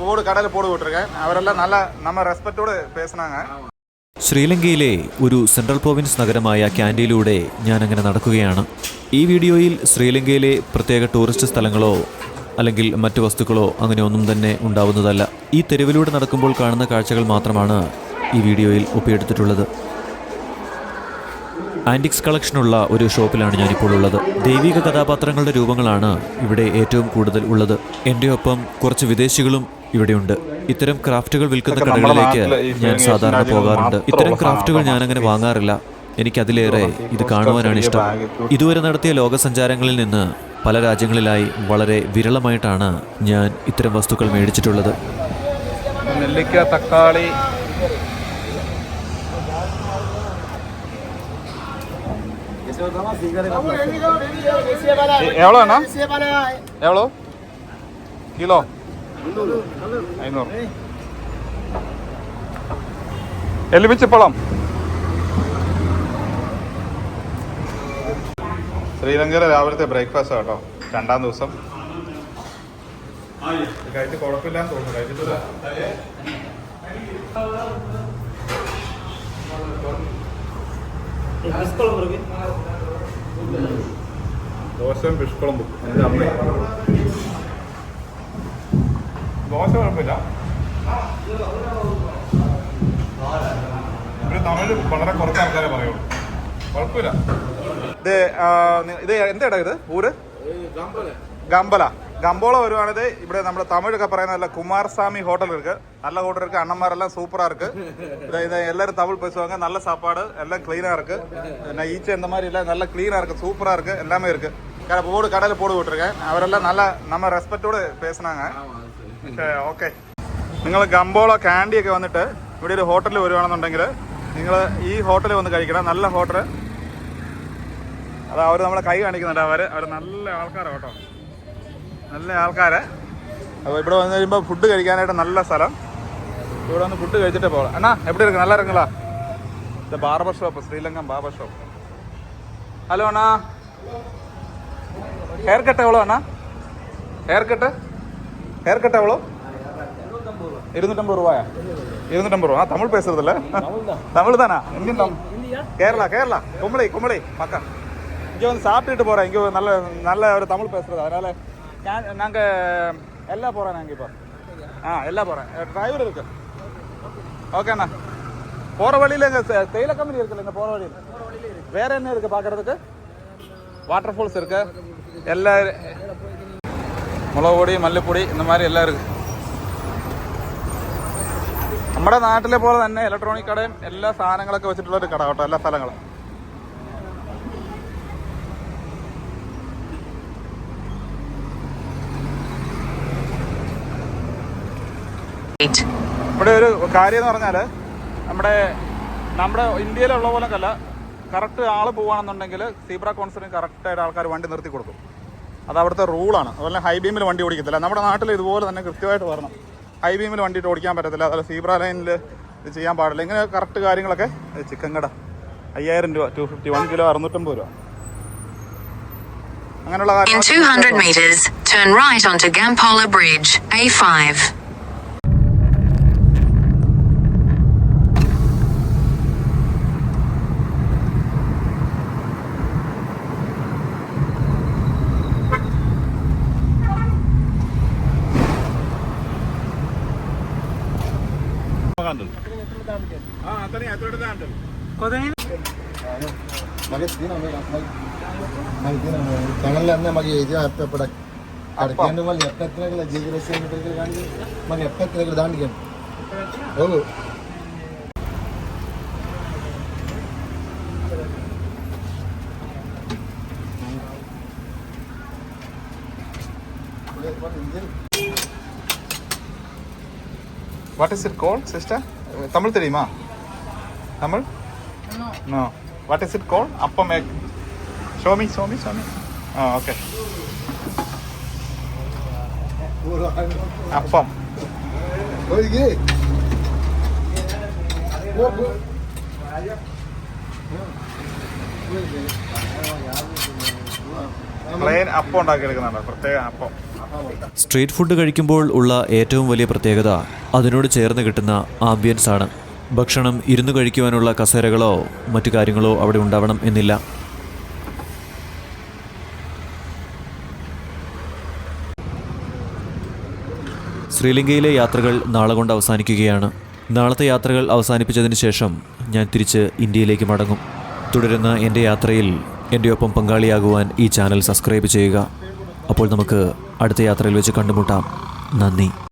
Board கடையில் board விட்டுருக்கேன் அவரெல்லாம் நல்லா நம்ம ரெஸ்பெக்டோடு பேசுனாங்க ശ്രീലങ്കയിലെ ഒരു സെൻട്രൽ പ്രോവിൻസ് നഗരമായ ക്യാൻഡിയിലൂടെ ഞാൻ അങ്ങനെ നടക്കുകയാണ് ഈ വീഡിയോയിൽ ശ്രീലങ്കയിലെ പ്രത്യേക ടൂറിസ്റ്റ് സ്ഥലങ്ങളോ അല്ലെങ്കിൽ മറ്റു വസ്തുക്കളോ അങ്ങനെ ഒന്നും തന്നെ ഉണ്ടാവുന്നതല്ല ഈ തെരുവിലൂടെ നടക്കുമ്പോൾ കാണുന്ന കാഴ്ചകൾ മാത്രമാണ് ഈ വീഡിയോയിൽ ഒപ്പിയെടുത്തിട്ടുള്ളത് ആന്റിക്സ് കളക്ഷനുള്ള ഒരു ഷോപ്പിലാണ് ഞാനിപ്പോൾ ഉള്ളത്. ദൈവിക കഥാപാത്രങ്ങളുടെ രൂപങ്ങളാണ് ഇവിടെ ഏറ്റവും കൂടുതൽ ഉള്ളത്. എന്റെ ഒപ്പം കുറച്ച് വിദേശികളും ഇവിടെയുണ്ട്. ഇത്തരം ക്രാഫ്റ്റുകൾ വിൽക്കുന്ന കടകളിലേക്ക് ഞാൻ സാധാരണ പോകാറുണ്ട്. ഇത്തരം ക്രാഫ്റ്റുകൾ ഞാനങ്ങനെ ഞാൻ അങ്ങനെ വാങ്ങാറില്ല. എനിക്കതിലേറെ ഇത് കാണുവാനാണ് ഇഷ്ടം. ഇതുവരെ നടത്തിയ ലോകസഞ്ചാരങ്ങളിൽ നിന്ന് പല രാജ്യങ്ങളിലായി വളരെ വിരളമായിട്ടാണ് ഞാൻ ഇത്തരം വസ്തുക്കൾ മേടിച്ചിട്ടുള്ളത്. നെല്ലിക്ക തക്കാളി எவ்வளோ அண்ணா எவ்வளோ கிலோ ஐநூறு എലുമിച്ചപ്പഴം ശ്രീലങ്കയിലെ രാവിലത്തെ ബ്രേക്ക്ഫാസ്റ്റ് കേട്ടോ രണ്ടാം ദിവസം ഇത് കഴിച്ച് കുഴപ്പമില്ലാന്ന് തോന്നുന്നു കഴിച്ചിട്ടില്ല ദോശയും ഫിഷ്കുളമ്പും എന്റെ അമ്മ. ദോശ കുഴപ്പമില്ല. തമിഴ് വളരെ കുറച്ച് ആൾക്കാരെ പറയുള്ളൂ. കുഴപ്പമില്ല. ഇത് ഇത് എന്താ ഇത്? ഊര്? ഗമ്പല ഗമ്പോള വരുവാണിത് ഇവിടെ നമ്മുടെ തമിഴൊക്കെ പറയുന്ന നല്ല കുമാരസ്വാമി ஹோட்டல் இருக்கு நல்ல ஹோட்டல் இருக்கு அண்ணன்மாரெல்லாம் சூப்பரா இருக்கு இதை இதை எல்லாரும் தமிழ் பேசுவாங்க நல்ல சாப்பாடு எல்லாம் க்ளீனா இருக்கு என்ன ஈச்சை இந்த மாதிரி இல்லை நல்ல க்ளீனா இருக்கு சூப்பரா இருக்கு எல்லாமே இருக்கு கடை போர்டு கடையில் போர்டு விட்டுருக்கேன் அவரெல்லாம் നല്ല நம்ம ரெஸ்பெக்டோடு பேசுனாங்க ഓക്കെ നിങ്ങൾ ഗമ്പോള കാൻഡിയൊക്കെ വന്നിട്ട് ഇവിടെ ഒരു ഹോട്ടലിൽ വരുവാണെന്നുണ്ടെങ്കിൽ നിങ്ങൾ ഈ ഹോട്ടലിൽ വന്ന് കഴിക്കണം നല്ല ഹോട്ടൽ അത് അവർ നമ്മളെ കൈ കാണിക്കുന്നുണ്ട് അവർ അവർ നല്ല ആൾക്കാരാണ് കേട്ടോ നല്ല ആൾക്കാരെ. അപ്പോൾ ഇവിടെ വന്നു കഴിയുമ്പോൾ ഫുഡ് കഴിക്കാനായിട്ട് നല്ല സ്ഥലം. ഇവിടെ വന്ന് ഫുഡ് കഴിച്ചിട്ട് പോകാം. അണ്ണാ എവിടെ ഇരിക്കും നല്ല ഇറങ്ങളാ ഇത് barber shop Sri Lankan barber shop hello അണ്ണാ. ഹെയർ കട്ട് എവളോ അണ്ണാ? ഹെയർ കട്ട് ഹെയർ കട്ട് എവളോ? ഇരുന്നൂറ്റമ്പത് രൂപയാ. ഇരുന്നൂറ്റമ്പത് രൂപ. ആ തമിഴ് പേസുറതല്ലേ തമിഴ് தானா ഇന്ത്യൻ കേരള കേരള. കുമ്പളി കുമ്പളി മക്ക ഇങ്ങനെ ഒന്ന് സാപ്പിട്ട് പോരാ. എനിക്ക് നല്ല നല്ല ഒരു തമിഴ് പേസുറത് അതിനാലേ ഞാൻ ഞങ്ങൾക്ക് എല്ലാം പോറാ ഞങ്ങൾക്കിപ്പോ ആ എല്ലാം പോറാ ഡ്രൈവർ എടുക്ക. ഓക്കെ എന്നാ പോറ വഴിയിലെ തേയില കമ്പനി ഇരിക്കല്ലോ എന്നാ വേറെ എന്നെ ഇരിക്ക പാക്കടത്തേക്ക്? വാട്ടർഫോൾസ് ഇരിക്ക എല്ലാ മുളക് പൊടി മല്ലിപ്പൊടി ഇന്ന മാതിരി എല്ലാം ഇരിക്ക നമ്മുടെ നാട്ടിലെ പോലെ തന്നെ ഇലക്ട്രോണിക് കടയും എല്ലാ സാധനങ്ങളൊക്കെ വെച്ചിട്ടുള്ള ഒരു കട കേട്ടോ എല്ലാ സ്ഥലങ്ങളും. ഇവിടെ ഒരു കാര്യം എന്ന് പറഞ്ഞാൽ നമ്മുടെ നമ്മുടെ ഇന്ത്യയിലുള്ള പോലെ അല്ല കറക്റ്റ് ആൾ പോവുകയാണെന്നുണ്ടെങ്കിൽ സീബ്ര കോൺസറിന് കറക്റ്റായിട്ട് ആൾക്കാർ വണ്ടി നിർത്തി കൊടുക്കും. അത് അവിടുത്തെ റൂളാണ് അതുപോലെ ഹൈ ബീമിൽ വണ്ടി ഓടിക്കത്തില്ല. നമ്മുടെ നാട്ടിൽ ഇതുപോലെ തന്നെ കൃത്യമായിട്ട് വരണം. ഹൈ ബീമിൽ വണ്ടിയിട്ട് ഓടിക്കാൻ പറ്റത്തില്ല. അതുപോലെ സീബ്ര ലൈനിൽ ഇത് ചെയ്യാൻ പാടില്ല. ഇങ്ങനെ കറക്റ്റ് കാര്യങ്ങളൊക്കെ ചിക്കൻ കട അയ്യായിരം രൂപ ടു ഫിഫ്റ്റി വൺ കിലോ അറുന്നൂറ്റമ്പത് രൂപ. അങ്ങനെയുള്ള In 200 കാര്യങ്ങൾ అతని అతడుదా అంటారు. మరి తమిళ అన్న మరి ఇది అప్పుడు అడిగాను మళ్ళీ ఎక్కడ ఇలా జీగ్రస్ దగ్గర కానీ మళ్ళీ ఎక్కడ దగ్గర దానికి అవును What is it called, sister? Tamil தெரியுமா Tamil no what is it call appam egg show me show me show me ah okay appam Yeah. പ്രത്യേക അപ്പം. സ്ട്രീറ്റ് ഫുഡ് കഴിക്കുമ്പോൾ ഉള്ള ഏറ്റവും വലിയ പ്രത്യേകത അതിനോട് ചേർന്ന് കിട്ടുന്ന ആംബിയൻസ് ആണ്. ഭക്ഷണം ഇരുന്ന് കഴിക്കുവാനുള്ള കസേരകളോ മറ്റു കാര്യങ്ങളോ അവിടെ ഉണ്ടാവണം എന്നില്ല. ശ്രീലങ്കയിലെ യാത്രകൾ നാളെ കൊണ്ട് അവസാനിക്കുകയാണ്. നാളത്തെ യാത്രകൾ അവസാനിപ്പിച്ചതിന് ശേഷം ഞാൻ തിരിച്ച് ഇന്ത്യയിലേക്ക് മടങ്ങും. തുടരുന്ന എന്റെ യാത്രയിൽ എന്റെ ഒപ്പം പങ്കാളിയാകുവാൻ ഈ ചാനൽ സബ്സ്ക്രൈബ് ചെയ്യുക. അപ്പോൾ നമുക്ക് അടുത്ത യാത്രയിൽ വെച്ച് കണ്ടുമുട്ടാം. നന്ദി.